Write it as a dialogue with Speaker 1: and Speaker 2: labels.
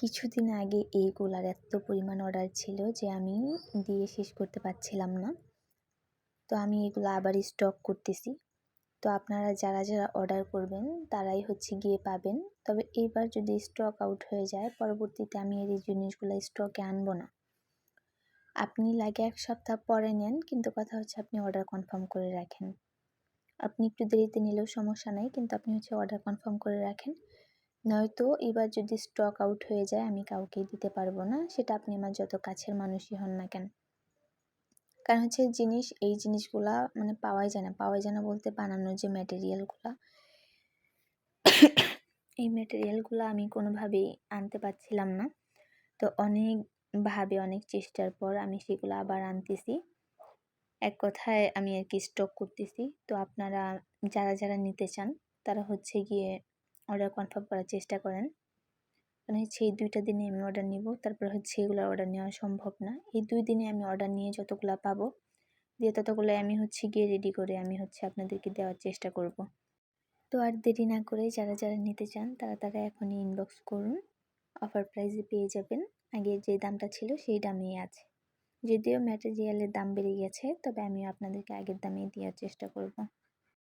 Speaker 1: কিছুদিন আগে এই গোলার এত পরিমাণ অর্ডার ছিল যে আমি দিয়ে শেষ করতে পারছিলাম না। তো আমি এগুলো আবার স্টক করতেছি। তো আপনারা যারা যারা অর্ডার করবেন, তারাই হচ্ছে গিয়ে পাবেন। তবে এবার যদি স্টক আউট হয়ে যায়, পরবর্তীতে আমি এই জিনিসগুলো স্টকে আনব না। আপনি লাগে এক সপ্তাহ পরে নেন, কিন্তু কথা হচ্ছে আপনি অর্ডার কনফার্ম করে রাখেন। আপনি একটু দেরিতে নিলেও সমস্যা নাই, কিন্তু আপনি হচ্ছে অর্ডার কনফার্ম করে রাখেন। নয়তো এবার যদি স্টক আউট হয়ে যায়, আমি কাউকেই দিতে পারব না। সেটা আপনি আমার যত কাছের মানুষই হন না কেন। কারণ হচ্ছে জিনিস, এই জিনিসগুলা মানে পাওয়াই যায় না। পাওয়াই যায় না বলতে বানানোর যে ম্যাটেরিয়ালগুলা এই ম্যাটেরিয়ালগুলো আমি কোনোভাবেই আনতে পারছিলাম না। তো অনেকভাবে অনেক চেষ্টার পর আমি সেগুলো আবার আনতেছি। এক কথায় আমি আর কি স্টক করতেছি। তো আপনারা, যারা যারা নিতে চান, তারা হচ্ছে গিয়ে অর্ডার কনফার্ম করার চেষ্টা করেন। মানে হচ্ছে এই দুইটা দিনে আমি অর্ডার নিব, তারপর হচ্ছে এগুলো অর্ডার নেওয়া সম্ভব না। এই দুই দিনে আমি অর্ডার নিয়ে যতগুলো পাবো, দিয়ে ততগুলো আমি হচ্ছে গিয়ে রেডি করে আমি হচ্ছে আপনাদেরকে দেওয়ার চেষ্টা করব। তো আর দেরি না করে যারা যারা নিতে চান, তারা তারা এখনই ইনবক্স করুন। অফার প্রাইসে পেয়ে যাবেন। আগে যে দামটা ছিল সেই দামেই আছে। যদিও ম্যাটেরিয়ালের দাম বেড়ে গেছে, তবে আমিও আপনাদেরকে আগের দামেই দেওয়ার চেষ্টা করব।